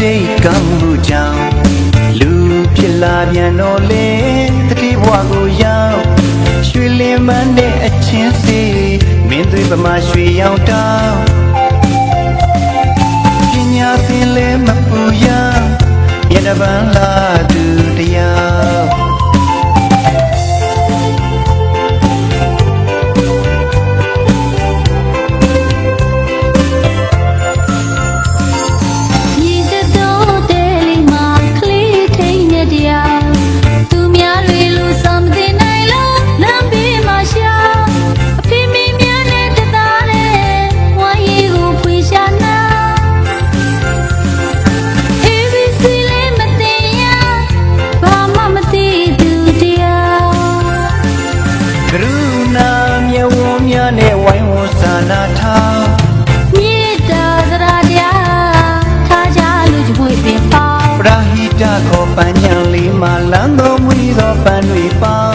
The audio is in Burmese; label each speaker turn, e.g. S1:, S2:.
S1: တိတ်ကမှုကြောင့်လူဖြစ်လာပြန်တော့လေတတိဘွားကိုရောက်ရွှေလင်းမန်းတဲ့အချင်းစီမင်းသွေးပမာရွှေရောင်တောင်းပညာသင်လဲမပူရရတပန်းလာသူတရား န်းများနဲ့ဝိုင်းဝန်းစာနာထား
S2: မြေတာသရတရားထားကြလို့ကြွေးပင်ပေါ
S1: ပရာဟိတခေါ်ပန်းချံလေးမှာလမ်းတော်မူသောပန်းတွေပေါ